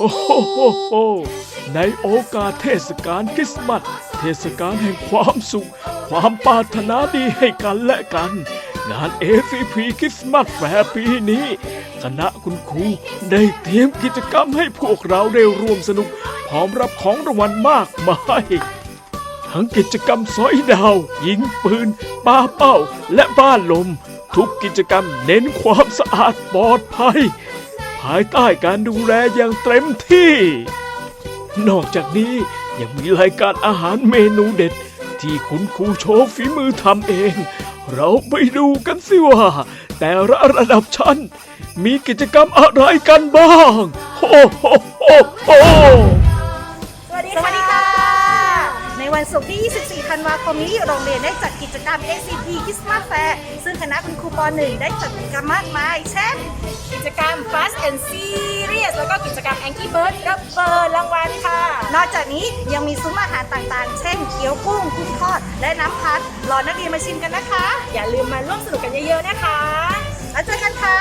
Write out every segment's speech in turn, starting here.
โอ้โหโหโหในโอกาสเทศกาลคริสต์มาสเทศกาลแห่งความสุข ความปรารถนาดีให้กันและกัน งาน ACP คริสต์มาสแฟร์ปีนี้ คณะคุณครูได้เตรียมกิจกรรมให้พวกเราได้ร่วมสนุก พร้อมรับของรางวัลมากมายทั้งกิจกรรมสอยดาว ยิงปืนปาเป้า และบ้านลม ทุกกิจกรรมเน้นความสะอาดปลอดภัย ภายใต้การดูแลอย่างเต็มที่ นอกจากนี้ยังมีรายการอาหารเมนูเด็ด ที่คุณครูโชว์ฝีมือทำเอง เราไปดูกันสิว่า แต่ละระดับชั้น มีกิจกรรมอะไรกันบ้าง โอ้โหโหโห สวัสดีค่ะ วันศุกร์ที่ 24 ธันวาคมนี้โรงเรียนได้จัดกิจกรรม ACT Christmas Fair ซึ่งคณะคุณครูป .1 ได้จัดกิจกรรมมากมายเช่น กิจกรรม Fast and Serious แล้วก็กิจกรรม Angry Bird รับเปิดรางวัลค่ะ นอกจากนี้ยังมีซุ้มอาหารต่างๆ เช่นเกี๊ยวกุ้งกุ้งทอด และน้ำพัดรอนักเรียนมาชิมกันนะคะ อย่าลืมมาร่วมสนุกกันเยอะๆนะคะแล้วเจอกันค่ะ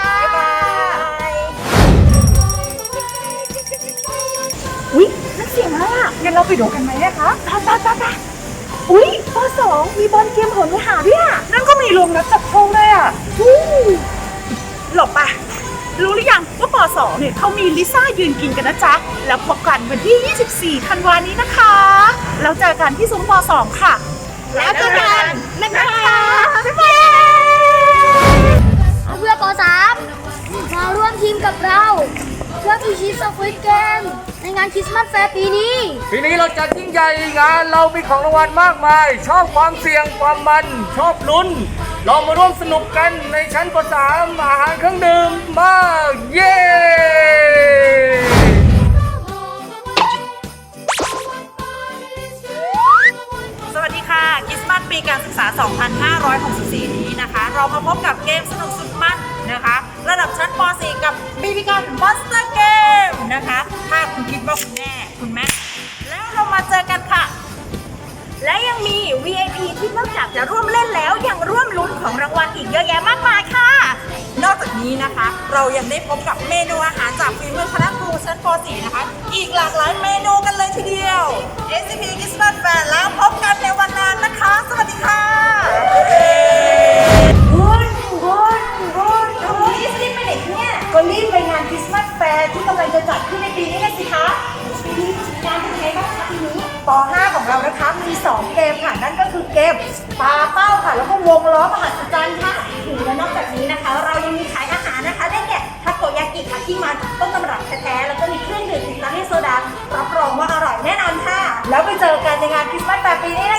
งอะไรอะงั้นเราไปดูกันไหมนะคะตาตาตาตาอุ๊ยปสองมีบอลเกมโหนไปหาด้วยอะนั่นก็มีลงนัดจับโพงเลยอะอู้หลบปะรู้หรือยังว่าปสองเนี่ยเขามีลิซ่ายืนกินกันนะจ๊ะ แล้วพบกันวันที่ 24 ธันวานี้นะคะ แล้วเจอกันที่ซุ้มปสองค่ะ แล้วเจอกันนะคะบ๊ายบายเพื่อป .3 มาร่วมทีมกับเรา เพื่อพิชิตสควิตเกมในงานคริสต์มาสแฟร์ปีนี้ ปีนี้เราจัดยิ่งใหญ่งานเรามีของรางวัลมากมาย ชอบความเสี่ยงความมันชอบลุ้นเรามาร่วมสนุกกันในชั้นป .3 อาหารเครื่องดื่มมาเย้สวัสดีค่ะคริสต์มาสปีการศึกษา 2564 นี้นะคะ เรามาพบกับเกมสนุกสุดมัน นะคะ ระดับชั้นป .4 กับปีพิการมอนสเตอร์เกมนะคะ ถ้าคุณคิดว่าคุณแม่คุณแม่แล้วเรามาเจอกันค่ะ และยังมี VIP ที่นอกจากจะร่วมเล่นแล้วยังร่วมลุ้นของรางวัลอีกเยอะแยะมากมายค่ะ นอกจากนี้นะคะ เรายังได้พบกับเมนูอาหารจากฝีมือคณะครูชั้นป .4 นะคะ อีกหลากหลายเมนูกันเลยทีเดียว SCP Christmas Fan แล้วพบกันในวันนั้นนะคะ สวัสดีค่ะ ป .5 ของเรานะคะมี 2 เกมค่ะ นั่นก็คือเกมปาเป้าค่ะ แล้วก็วงล้อมหาสจรรย์ค่ะและนอกจากนี้นะคะ เรายังมีขายอาหารนะคะ ได้แก่ทาโกยากิค่ะที่มาต้นตำรับแท้ๆแล้วก็มีเครื่องดื่มติดตั้งให้โซดารับรองว่าอร่อยแน่นอนค่ะ แล้วไปเจอกันในงานคริสต์มาสแฟร์ปีนี้นะ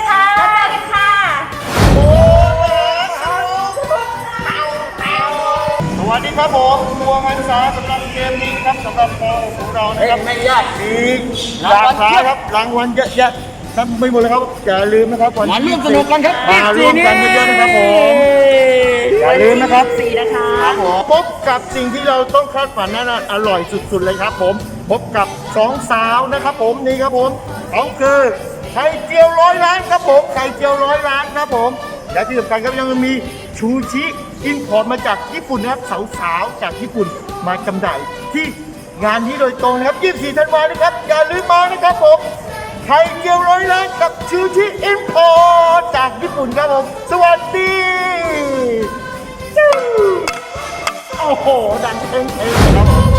คะ วัสดีครับผมบัวมันษาสำหรับเกมนี้ครับสำหรับโปรของเรานะครับไม่ยากมีหลากหลายครับรางวัลเยอะแยะครับไม่หมดเลยครับอย่าลืมนะครับวันมาที่ร่วมสนุกกันครับมาร่วมกันเยอะๆนะครับผมอย่าลืมนะครับสีนะคะครับผมพบกับสิ่งที่เราต้องคาดฝันนั่นนะอร่อยสุดๆเลยครับผมพบกับสองสาวนะครับผมนี่ครับผมเขาคือไข่เจียวร้อยล้านครับผมไข่เจียวร้อยล้านครับผมและที่สำคัญครับยังมีชูชิ อินพอร์ตมาจากญี่ปุ่นนะครับสาวๆจากญี่ปุ่นมาจำหน่ายที่งานนี้โดยตรงนะครับ24ธันวาคมนะครับอย่าลืมมานะครับผมไข่เกียวร้อยล้านกับชูชิอินพอร์ตจากญี่ปุ่นครับผมสวัสดีโอ้โหดังเท่งๆครับผม